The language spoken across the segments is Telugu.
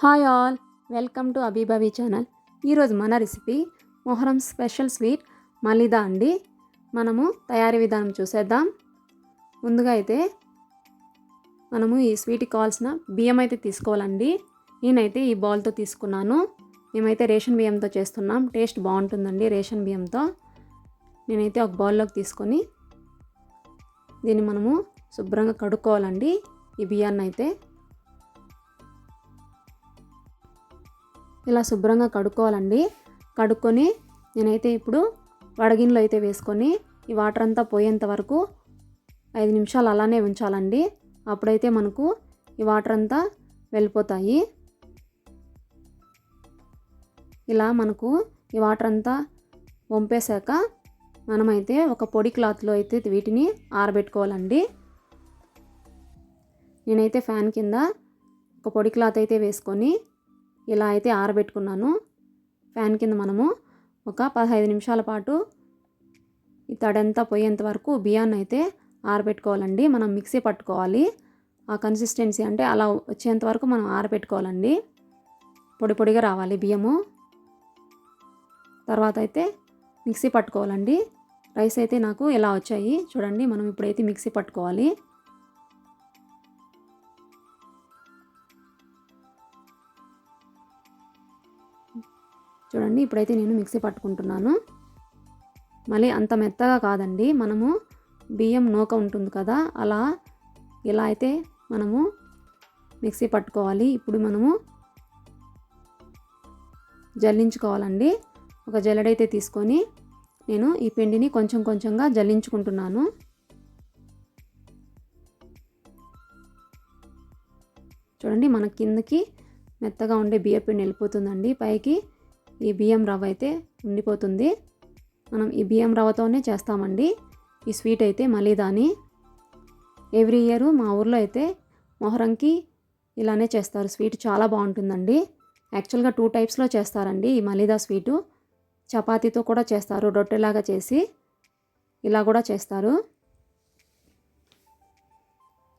హాయ్ ఆల్ వెల్కమ్ టు అబీబాబీ ఛానల్. ఈరోజు మన recipe Muharram special sweet malida అండి. మనము తయారీ విధానం చూసేద్దాం. ముందుగా అయితే మనము ఈ స్వీట్కి కావాల్సిన బియ్యం అయితే తీసుకోవాలండి. నేనైతే ఈ బౌల్తో తీసుకున్నాను. మేమైతే రేషన్ బియ్యంతో చేస్తున్నాం. టేస్ట్ బాగుంటుందండి రేషన్ బియ్యంతో. నేనైతే ఒక బౌల్లోకి తీసుకొని దీన్ని మనము శుభ్రంగా కడుక్కోవాలండి. ఈ బియ్యాన్ని అయితే ఇలా శుభ్రంగా కడుక్కోవాలండి. కడుక్కొని నేనైతే ఇప్పుడు వడగిన్లో అయితే వేసుకొని ఈ వాటర్ అంతా పోయేంత వరకు ఐదు నిమిషాలు అలానే ఉంచాలండి. అప్పుడైతే మనకు ఈ వాటర్ అంతా వెళ్ళిపోతాయి. ఇలా మనకు ఈ వాటర్ అంతా వంపేశాక మనమైతే ఒక పొడి క్లాత్లో అయితే వీటిని ఆరబెట్టుకోవాలండి. నేనైతే ఫ్యాన్ కింద ఒక పొడి క్లాత్ అయితే వేసుకొని ఇలా అయితే ఆరబెట్టుకున్నాను. ఫ్యాన్ కింద మనము ఒక పదహైదు నిమిషాల పాటు ఈ తడంతా పోయేంత వరకు బియ్యాన్ని అయితే ఆరబెట్టుకోవాలండి. మనం మిక్సీ పట్టుకోవాలి. ఆ కన్సిస్టెన్సీ అంటే అలా వచ్చేంత వరకు మనం ఆరబెట్టుకోవాలండి. పొడి పొడిగా రావాలి బియ్యము. తర్వాత అయితే మిక్సీ పట్టుకోవాలండి. రైస్ అయితే నాకు ఇలా వచ్చాయి చూడండి. మనం ఇప్పుడైతే మిక్సీ పట్టుకోవాలి. చూడండి ఇప్పుడైతే నేను మిక్సీ పట్టుకుంటున్నాను. మళ్ళీ అంత మెత్తగా కాదండి మనము బియ్యం నూక ఉంటుంది కదా అలా ఇలా అయితే మనము మిక్సీ పట్టుకోవాలి. ఇప్పుడు మనము జల్లించుకోవాలండి. ఒక జల్లెడైతే తీసుకొని నేను ఈ పిండిని కొంచెం కొంచెంగా జల్లించుకుంటున్నాను. చూడండి మన కిందకి మెత్తగా ఉండే బియ్య పిండి వెళ్ళిపోతుందండి. పైకి ఈ బియ్యం రవ్వ అయితే ఉండిపోతుంది. మనం ఈ బియ్యం రవ్వతోనే చేస్తామండి. ఈ స్వీట్ అయితే మలీదాని ఎవ్రీ ఇయర్ మా ఊర్లో అయితే మొహరంకి ఇలానే చేస్తారు. స్వీట్ చాలా బాగుంటుందండి. యాక్చువల్గా టూ టైప్స్లో చేస్తారండి ఈ మలీదా స్వీటు. చపాతీతో కూడా చేస్తారు. రొట్టెలాగా చేసి ఇలా కూడా చేస్తారు.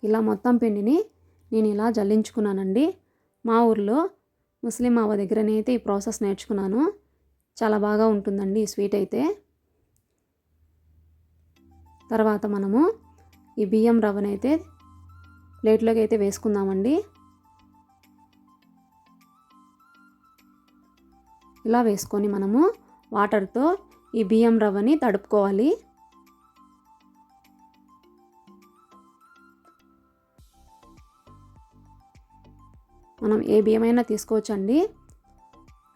ఇలా మొత్తం పిండిని నేను ఇలా జల్లించుకున్నానండి. మా ఊర్లో ముస్లిం అవ్వ దగ్గరనైతే ఈ ప్రాసెస్ నేర్చుకున్నాను. చాలా బాగా ఉంటుందండి ఈ స్వీట్ అయితే. తర్వాత మనము ఈ బియ్యం రవ్వనైతే ప్లేట్లోకి అయితే వేసుకుందామండి. ఇలా వేసుకొని మనము వాటర్తో ఈ బియ్యం రవ్వని తడుపుకోవాలి. మనం ఏ బియ్యం అయినా తీసుకోవచ్చండి.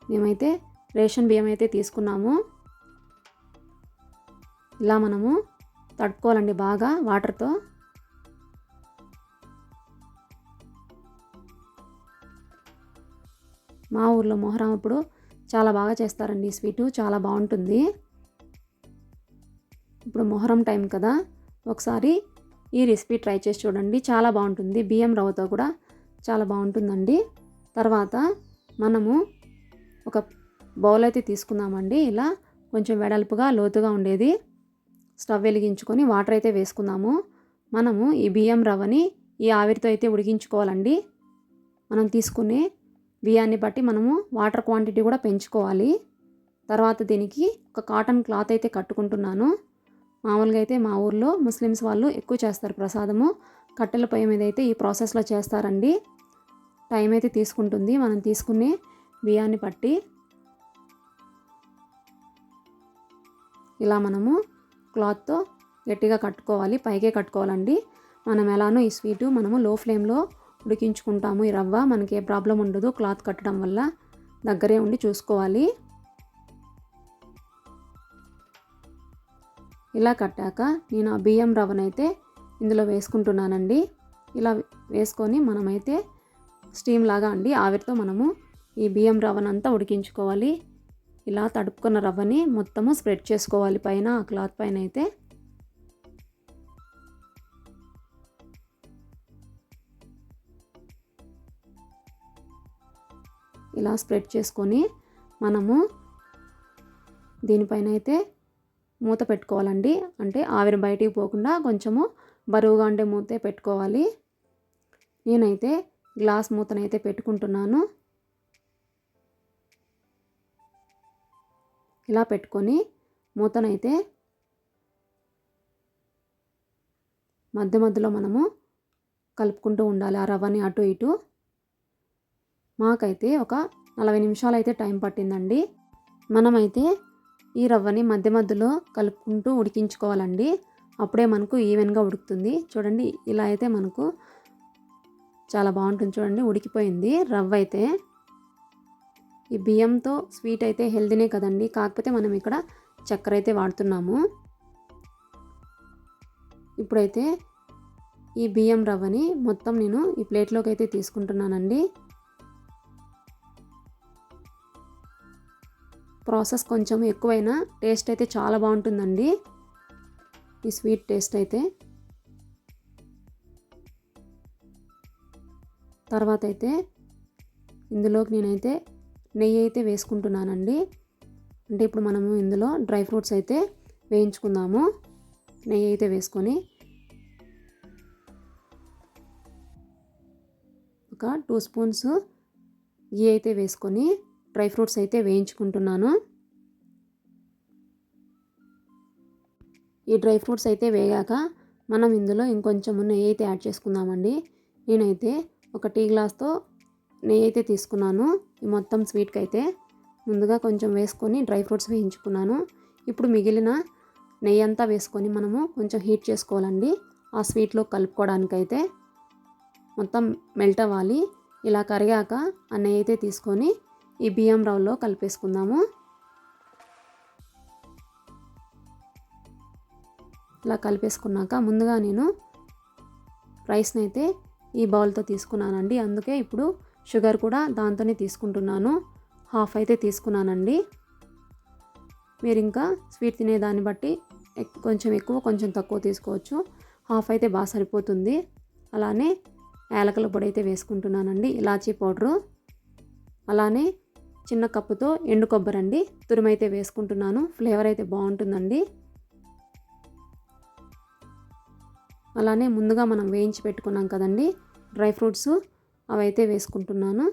మేమైతే రేషన్ బియ్యం అయితే తీసుకున్నాము. ఇలా మనము తడుపుకోవాలండి బాగా వాటర్తో. మా ఊర్లో మొహరం అప్పుడు చాలా బాగా చేస్తారండి స్వీటు చాలా బాగుంటుంది. ఇప్పుడు మొహరం టైం కదా ఒకసారి ఈ రెసిపీ ట్రై చేసి చూడండి చాలా బాగుంటుంది. బియ్యం రవ్వతో కూడా చాలా బాగుంటుందండి. తర్వాత మనము ఒక బౌల్ అయితే తీసుకుందామండి. ఇలా కొంచెం వెడల్పుగా లోతుగా ఉండేది. స్టవ్ వెలిగించుకొని వాటర్ అయితే వేసుకుందాము. మనము ఈ బియ్యం రవ్వని ఈ ఆవిరితో అయితే ఉడికించుకోవాలండి. మనం తీసుకునే బియ్యాన్ని బట్టి మనము వాటర్ క్వాంటిటీ కూడా పెంచుకోవాలి. తర్వాత దీనికి ఒక కాటన్ క్లాత్ అయితే కట్టుకుంటున్నాను. మామూలుగా అయితే మా ఊర్లో ముస్లిమ్స్ వాళ్ళు ఎక్కువ చేస్తారు ప్రసాదము. కట్టెల పొయ్యి మీద అయితే ఈ ప్రాసెస్లో చేస్తారండి. టైం అయితే తీసుకుంటుంది. మనం తీసుకునే బియ్యాన్ని పట్టి ఇలా మనము క్లాత్తో గట్టిగా కట్టుకోవాలి. పైకే కట్టుకోవాలండి. మనం ఎలానో ఈ స్వీటు మనము లో ఫ్లేమ్లో ఉడికించుకుంటాము. ఈ రవ్వ మనకి ఏ ప్రాబ్లం ఉండదు. క్లాత్ కట్టడం వల్ల దగ్గరే ఉండి చూసుకోవాలి. ఇలా కట్టాక నేను ఆ బియ్యం రవ్వనైతే ఇందులో వేసుకుంటున్నానండి. ఇలా వేసుకొని మనమైతే స్టీమ్ లాగా అండి. ఆవిరితో మనము ఈ బియ్యం రవ్వనంతా ఉడికించుకోవాలి. ఇలా తడుపుకున్న రవ్వని మొత్తము స్ప్రెడ్ చేసుకోవాలి పైన ఆ క్లాత్ పైన అయితే ఇలా స్ప్రెడ్ చేసుకొని మనము దీనిపైన అయితే మూత పెట్టుకోవాలండి. అంటే ఆవిరి బయటికి పోకుండా కొంచెము బరువుగా ఉండే మూతే పెట్టుకోవాలి. నేనైతే గ్లాస్ మూతనైతే పెట్టుకుంటున్నాను. ఇలా పెట్టుకొని మూతనైతే మధ్య మధ్యలో మనము కలుపుకుంటూ ఉండాలి ఆ రవ్వని అటు ఇటు. మాకైతే ఒక నలభై నిమిషాలు అయితే టైం పట్టిందండి. మనమైతే ఈ రవ్వని మధ్య మధ్యలో కలుపుకుంటూ ఉడికించుకోవాలండి. అప్పుడే మనకు ఈవెన్గా ఉడుకుతుంది. చూడండి ఇలా అయితే మనకు చాలా బాగుంటుంది చూడండి ఉడికిపోయింది. రవ్వ అయితే ఈ బియ్యంతో స్వీట్ అయితే హెల్దీనే కదండి. కాకపోతే మనం ఇక్కడ చక్కెర అయితే వాడుతున్నాము. ఇప్పుడైతే ఈ బియ్యం రవ్వని మొత్తం నేను ఈ ప్లేట్లోకి అయితే తీసుకుంటున్నానండి. ప్రాసెస్ కొంచెం ఎక్కువైనా టేస్ట్ అయితే చాలా బాగుంటుందండి. ఈ స్వీట్ టేస్ట్ అయితే. తర్వాత అయితే ఇందులోకి నేనైతే నెయ్యి అయితే వేసుకుంటున్నానండి. అంటే ఇప్పుడు మనము ఇందులో డ్రై ఫ్రూట్స్ అయితే వేయించుకుందాము. నెయ్యి అయితే వేసుకొని ఒక టూ స్పూన్స్ గీ అయితే వేసుకొని డ్రై ఫ్రూట్స్ అయితే వేయించుకుంటున్నాను. ఈ డ్రై ఫ్రూట్స్ అయితే వేగాక మనం ఇందులో ఇంకొంచెం నెయ్యి అయితే యాడ్ చేసుకుందామండి. నేనైతే ఒక టీ గ్లాస్తో నెయ్యి అయితే తీసుకున్నాను. ఈ మొత్తం స్వీట్కి అయితే ముందుగా కొంచెం వేసుకొని డ్రై ఫ్రూట్స్ వేయించుకున్నాను. ఇప్పుడు మిగిలిన నెయ్యి అంతా వేసుకొని మనము కొంచెం హీట్ చేసుకోవాలండి. ఆ స్వీట్లో కలుపుకోవడానికైతే మొత్తం మెల్ట్ అవ్వాలి. ఇలా కరిగాక ఆ నెయ్యి అయితే తీసుకొని ఈ బియ్యం రవ్వలో కలిపేసుకుందాము. ఇలా కలిపేసుకున్నాక ముందుగా నేను రైస్ని అయితే ఈ బౌల్తో తీసుకున్నానండి. అందుకే ఇప్పుడు షుగర్ కూడా దాంతోనే తీసుకుంటున్నాను. హాఫ్ అయితే తీసుకున్నానండి. మీరు ఇంకా స్వీట్ తినేదాన్ని బట్టి కొంచెం ఎక్కువ కొంచెం తక్కువ తీసుకోవచ్చు. హాఫ్ అయితే బాగా సరిపోతుంది. అలానే యాలకల పొడి అయితే వేసుకుంటున్నానండి. ఇలాచీ పౌడరు. అలానే చిన్న కప్పుతో ఎండు కొబ్బరి అండి తురిమైతే వేసుకుంటున్నాను. ఫ్లేవర్ అయితే బాగుంటుందండి. అలానే ముందుగా మనం వేయించి పెట్టుకున్నాం కదండి డ్రై ఫ్రూట్స్ అవైతే వేసుకుంటున్నాను.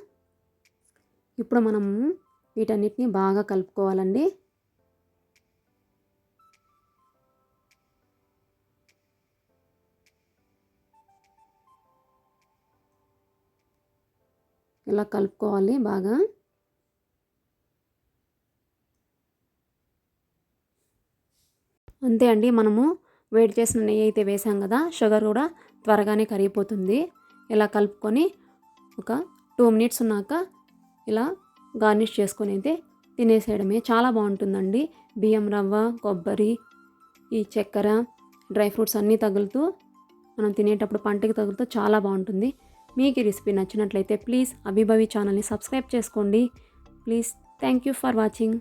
ఇప్పుడు మనం వీటన్నిటిని బాగా కలుపుకోవాలండి. ఇలా కలుపుకోవాలి బాగా. అంతే అండి మనము వేడి చేసిన నెయ్యి అయితే వేసాం కదా షుగర్ కూడా త్వరగానే కరిగిపోతుంది. ఇలా కలుపుకొని ఒక టూ మినిట్స్ ఉన్నాక ఇలా గార్నిష్ చేసుకొని అయితే తినేసేయడమే. చాలా బాగుంటుందండి. బియ్యం రవ్వ కొబ్బరి ఈ చక్కెర డ్రై ఫ్రూట్స్ అన్నీ తగులుతూ మనం తినేటప్పుడు పంటకి తగులుతూ చాలా బాగుంటుంది. మీకు ఈ రెసిపీ నచ్చినట్లయితే ప్లీజ్ అభిభవి ఛానల్ని సబ్స్క్రైబ్ చేసుకోండి. Please thank you for watching.